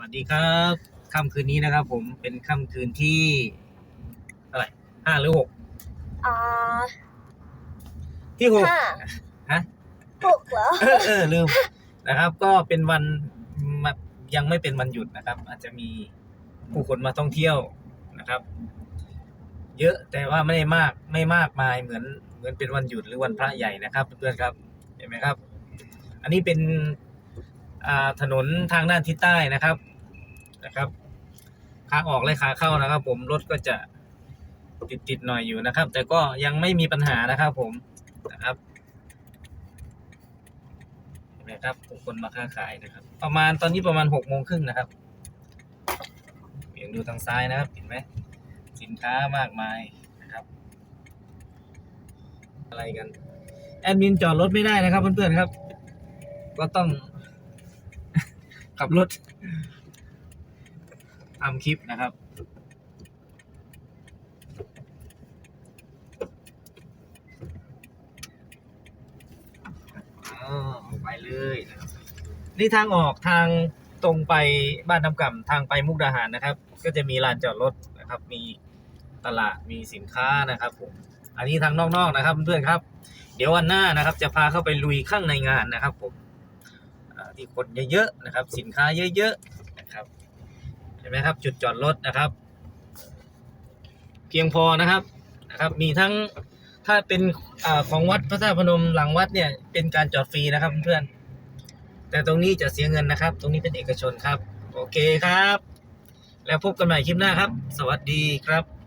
วัสดีครับค่ำคืนนี้นะครับ ผมเป็นค่ำคืนที่เท่าไหร่ห้าหรือหกอ่าที่หกห้าฮะหกเหรอเออเออลืมนะครับ ก็เป็นวันมายังไม่เป็นวันหยุดนะครับ อาจจะมีผู้คนมาท่องเที่ยวนะครับ เยอะแต่ว่าไม่ได้มากไม่มากมายเหมือนเหมือนเป็นวันหยุดหรือวันพระใหญ่นะครับเพื่อนๆครับเห็นไหมครับ อันนี้เป็นอ่าถนนทางด้านทิศใต้นะครับ นะครับขาออกและขาเข้านะครับ ผมรถก็จะติดติดๆหน่อยอยู่นะครับ แต่ก็ยังไม่มีปัญหานะครับผมนะครับเห็นไหมครับคนมาค้าขายนะครับ ประมาณตอนนี้ประมาณหกโมงครึ่งนะครับเบี่ยงดูทางซ้ายนะครับ เห็นไหมสินค้ามากมายนะครับ อะไรกัน แอดมินจอดรถไม่ได้นะครับเพื่อนๆครับ ก็ต้องขับรถ ทำคลิปนะครับอ๋อไปเลยนะครับ นี่ทางออกทางตรงไปบ้านน้ำก่ำทางไปมุกดาหารนะครับ ก็จะมีลานจอดรถนะครับ มีตลาดมีสินค้านะครับผมอันนี้ทางนอกๆนะครับเพื่อนครับ เดี๋ยววันหน้านะครับ จะพาเข้าไปลุยข้างในงานนะครับ ผมที่คนเยอะๆนะครับ สินค้าเยอะๆนะครับ เห็นไหมครับ จุดจอดรถนะครับ เพียงพอนะครับนะครับ มีทั้งถ้าเป็นอของวัดพระธาตุพนมหลังวัดเนี่ยเป็นการจอดฟรีนะครับเพื่อนแต่ตรงนี้จะเสียเงินนะครับ ตรงนี้เป็นเอกชนครับ โอเคครับ แล้วพบกันใหม่คลิปหน้าครับ สวัสดีครับ